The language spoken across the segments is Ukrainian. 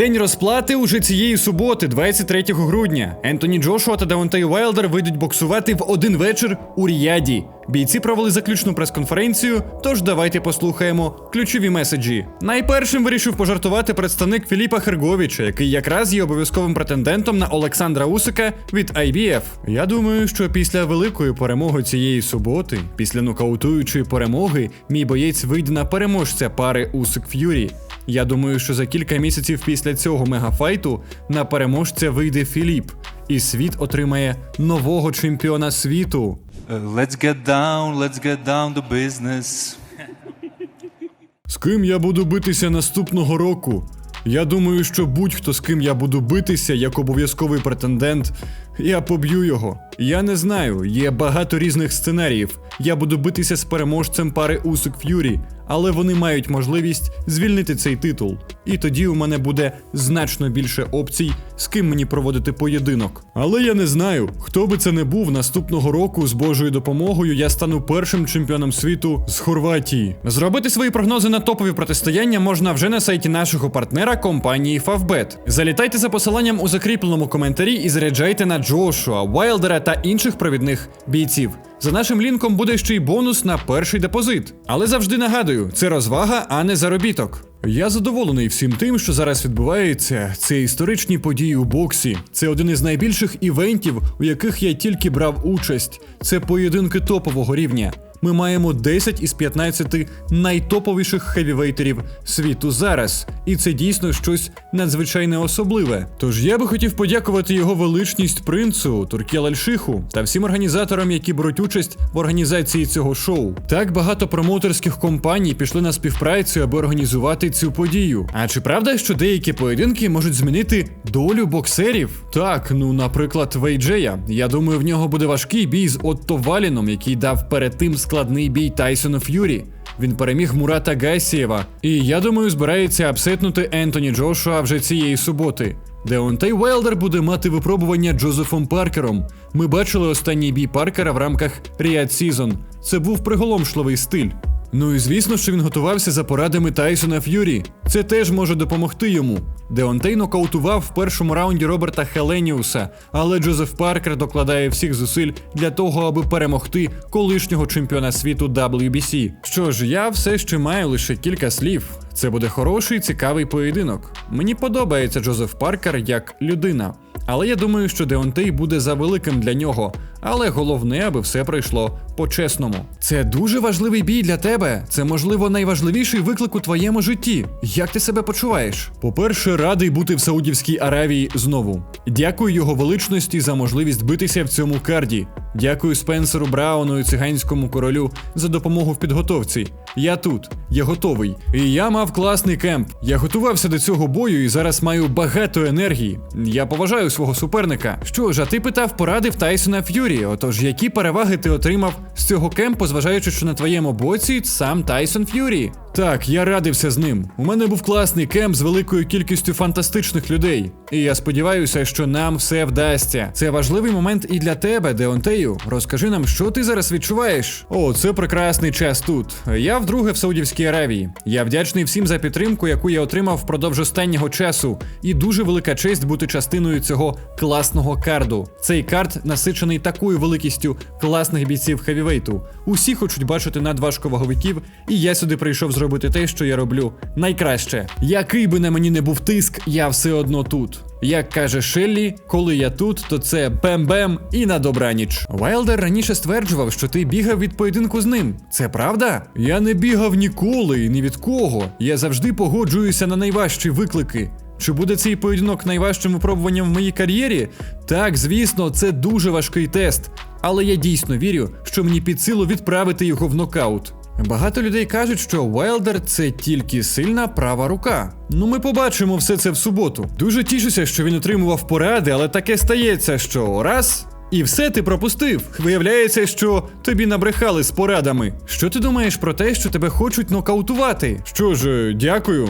День розплати уже цієї суботи, 23 грудня. Ентоні Джошуа та Деонтей Уайлдер вийдуть боксувати в один вечір у Ріяді. Бійці провели заключну прес-конференцію, тож давайте послухаємо ключові меседжі. Найпершим вирішив пожартувати представник Філіпа Херговіча, який якраз є обов'язковим претендентом на Олександра Усика від IBF. Я думаю, що після великої перемоги цієї суботи, після нокаутуючої перемоги, мій боєць вийде на переможця пари Усик Ф'юрі. Я думаю, що за кілька місяців після цього мегафайту на переможця вийде Філіп, і світ отримає нового чемпіона світу. Uh, let's get down, let's get down to business. З ким я буду битися наступного року? Я думаю, що будь-хто з ким я буду битися як обов'язковий претендент, я поб'ю його. Я не знаю, є багато різних сценаріїв. Я буду битися з переможцем пари Усик Ф'юрі, але вони мають можливість звільнити цей титул. І тоді у мене буде значно більше опцій, з ким мені проводити поєдинок. Але я не знаю, хто би це не був наступного року з Божою допомогою, я стану першим чемпіоном світу з Хорватії. Зробити свої прогнози на топові протистояння можна вже на сайті нашого партнера компанії Favbet. Залітайте за посиланням у закріпленому коментарі і заряджайте на Джошуа, Вайлдера та інших провідних бійців. За нашим лінком буде ще й бонус на перший депозит. Але завжди нагадую, це розвага, а не заробіток. Я задоволений всім тим, що зараз відбувається. Це історичні події у боксі. Це один із найбільших івентів, у яких я тільки брав участь. Це поєдинки топового рівня. Ми маємо 10 із 15 найтоповіших хевівейтерів світу зараз, і це дійсно щось надзвичайне особливе. Тож я би хотів подякувати його величність принцу Туркіл Альшиху та всім організаторам, які беруть участь в організації цього шоу. Так багато промоутерських компаній пішли на співпрацю, аби організувати цю подію. А чи правда, що деякі поєдинки можуть змінити долю боксерів? Так, ну наприклад, Вейджея. Я думаю, в нього буде важкий бій з Отто Валіном, який дав перед тим складний бій Тайсона Ф'юрі. Він переміг Мурата Гайсієва. І я думаю, збирається апсетнути Ентоні Джошуа вже цієї суботи. Деонтей Уайлдер буде мати випробування Джозефом Паркером. Ми бачили останній бій Паркера в рамках Ріад Сізон. Це був приголомшливий стиль. Ну і звісно, що він готувався за порадами Тайсона Ф'юрі. Це теж може допомогти йому. Деонтей нокаутував в першому раунді Роберта Хеленіуса, але Джозеф Паркер докладає всіх зусиль для того, аби перемогти колишнього чемпіона світу WBC. Що ж, я все ще маю лише кілька слів. Це буде хороший, цікавий поєдинок. Мені подобається Джозеф Паркер як людина. Але я думаю, що Деонтей буде завеликим для нього. Але головне, аби все пройшло по-чесному. Це дуже важливий бій для тебе. Це, можливо, найважливіший виклик у твоєму житті. Як ти себе почуваєш? По-перше, радий бути в Саудівській Аравії знову. Дякую його величності за можливість битися в цьому карді. Дякую Спенсеру Брауну і циганському королю за допомогу в підготовці. Я тут, я готовий. І я мав класний кемп. Я готувався до цього бою і зараз маю багато енергії. Я поважаю свого суперника. Що ж, а ти питав поради в Тайсона Ф'юрі. Отож, які переваги ти отримав з цього кемпу, зважаючи, що на твоєму боці сам Тайсон Ф'юрі? Так, я радився з ним. У мене був класний кемп з великою кількістю фантастичних людей. І я сподіваюся, що нам все вдасться. Це важливий момент і для тебе, Деонтею. Розкажи нам, що ти зараз відчуваєш? О, це прекрасний час тут. Я вдруге в Саудівській Аравії. Я вдячний всім за підтримку, яку я отримав впродовж останнього часу. І дуже велика честь бути частиною цього класного карду. Цей кард насичений такою великістю класних бійців хевівейту. Усі хочуть бачити надважковаговиків, і я сюди прийшов зробити те, що я роблю найкраще. Який би на мені не був тиск, я все одно тут. Як каже Шеллі, коли я тут, то це бем-бем і на добраніч. Вайлдер раніше стверджував, що ти бігав від поєдинку з ним. Це правда? Я не бігав ніколи і ні від кого. Я завжди погоджуюся на найважчі виклики. Чи буде цей поєдинок найважчим випробуванням в моїй кар'єрі? Так, звісно, це дуже важкий тест. Але я дійсно вірю, що мені під силу відправити його в нокаут. Багато людей кажуть, що Уайлдер це тільки сильна права рука. Ну, ми побачимо все це в суботу. Дуже тішуся, що він отримував поради, але таке стається, що раз. І все ти пропустив. Виявляється, що тобі набрехали з порадами. Що ти думаєш про те, що тебе хочуть нокаутувати? Що ж, е, дякую.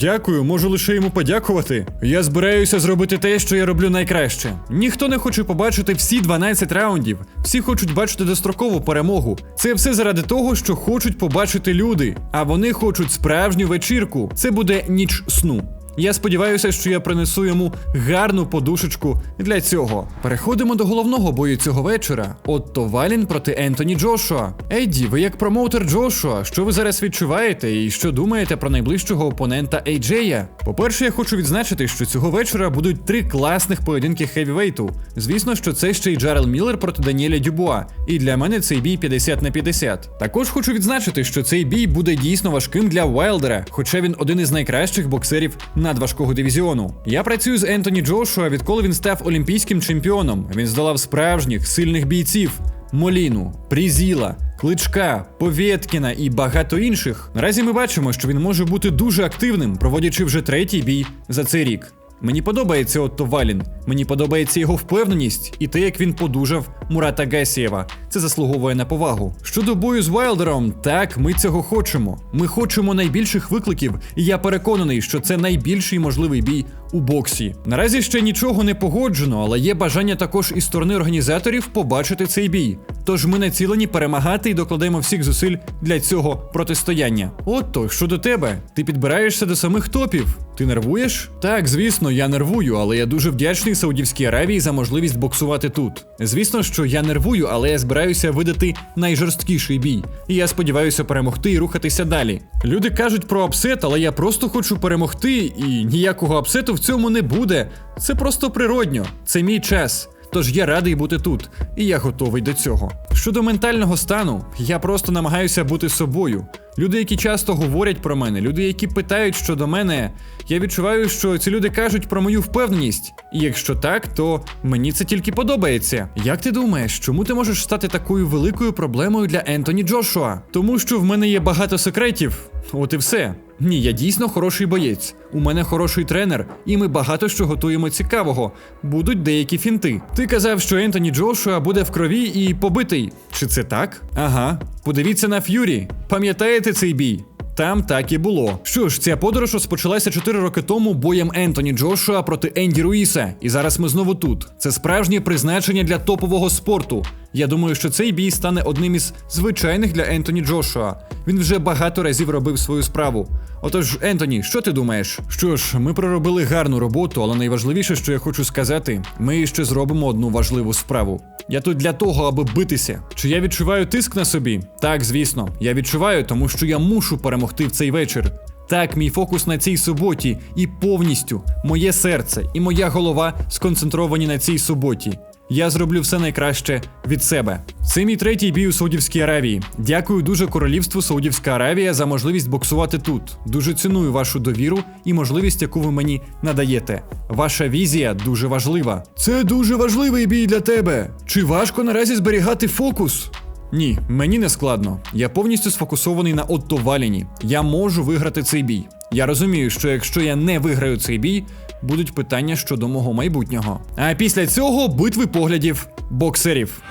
Дякую, можу лише йому подякувати. Я збираюся зробити те, що я роблю найкраще. Ніхто не хоче побачити всі 12 раундів. Всі хочуть бачити дострокову перемогу. Це все заради того, що хочуть побачити люди. А вони хочуть справжню вечірку. Це буде ніч сну. Я сподіваюся, що я принесу йому гарну подушечку для цього. Переходимо до головного бою цього вечора. Отто Валін проти Ентоні Джошуа. Ейді, ви як промоутер Джошуа, що ви зараз відчуваєте і що думаєте про найближчого опонента Ейджея? По-перше, я хочу відзначити, що цього вечора будуть три класних поєдинки хевівейту. Звісно, що це ще й Джарел Міллер проти Даніеля Дюбуа. І для мене цей бій 50 на 50. Також хочу відзначити, що цей бій буде дійсно важким для Уайлдера, хоча він один із найкращих боксерів надважкого дивізіону. Я працюю з Ентоні Джошуа, відколи він став олімпійським чемпіоном. Він здолав справжніх сильних бійців. Моліну, Прізіла, Кличка, Повєткіна і багато інших. Наразі ми бачимо, що він може бути дуже активним, проводячи вже третій бій за цей рік. Мені подобається Отто Валін. Мені подобається його впевненість і те, як він подужав Мурата Гасієва. Це заслуговує на повагу. Щодо бою з Вайлдером, так, ми цього хочемо. Ми хочемо найбільших викликів, і я переконаний, що це найбільший можливий бій у боксі. Наразі ще нічого не погоджено, але є бажання також із сторони організаторів побачити цей бій. Тож ми націлені перемагати і докладемо всіх зусиль для цього протистояння. Отто, щодо тебе, ти підбираєшся до самих топів. Ти нервуєш? Так, звісно, я нервую, але я дуже вдячний Саудівській Аравії за можливість боксувати тут. Звісно, що я нервую, але я збираюся видати найжорсткіший бій. І я сподіваюся перемогти і рухатися далі. Люди кажуть про апсет, але я просто хочу перемогти, і ніякого апсету в цьому не буде. Це просто природньо. Це мій час. Тож я радий бути тут, і я готовий до цього. Щодо ментального стану, я просто намагаюся бути собою. Люди, які часто говорять про мене, люди, які питають щодо мене, я відчуваю, що ці люди кажуть про мою впевненість. І якщо так, то мені це тільки подобається. Як ти думаєш, чому ти можеш стати такою великою проблемою для Ентоні Джошуа? Тому що в мене є багато секретів. От і все. Ні, я дійсно хороший боєць. У мене хороший тренер, і ми багато що готуємо цікавого. Будуть деякі фінти. Ти казав, що Ентоні Джошуа буде в крові і побитий. Чи це так? Ага. Подивіться на Ф'юрі. Пам'ятаєте цей бій? Там так і було. Що ж, ця подорож розпочалася 4 роки тому боєм Ентоні Джошуа проти Енді Руїса. І зараз ми знову тут. Це справжнє призначення для топового спорту. Я думаю, що цей бій стане одним із звичайних для Ентоні Джошуа. Він вже багато разів робив свою справу. Отож, Ентоні, що ти думаєш? Що ж, ми проробили гарну роботу, але найважливіше, що я хочу сказати, ми ще зробимо одну важливу справу. Я тут для того, аби битися. Чи я відчуваю тиск на собі? Так, звісно, я відчуваю, тому що я мушу перемогти в цей вечір. Так, мій фокус на цій суботі і повністю моє серце і моя голова сконцентровані на цій суботі. Я зроблю все найкраще від себе. Це мій третій бій у Саудівській Аравії. Дякую дуже королівству Саудівська Аравія за можливість боксувати тут. Дуже ціную вашу довіру і можливість, яку ви мені надаєте. Ваша візія дуже важлива. Це дуже важливий бій для тебе. Чи важко наразі зберігати фокус? Ні, мені не складно. Я повністю сфокусований на Отто Валіні. Я можу виграти цей бій. Я розумію, що якщо я не виграю цей бій, будуть питання щодо мого майбутнього. А після цього битви поглядів боксерів.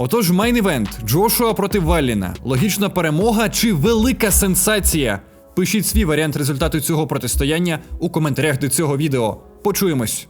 Отож, майн івент Джошуа проти Валліна. Логічна перемога чи велика сенсація? Пишіть свій варіант результату цього протистояння у коментарях до цього відео. Почуємось.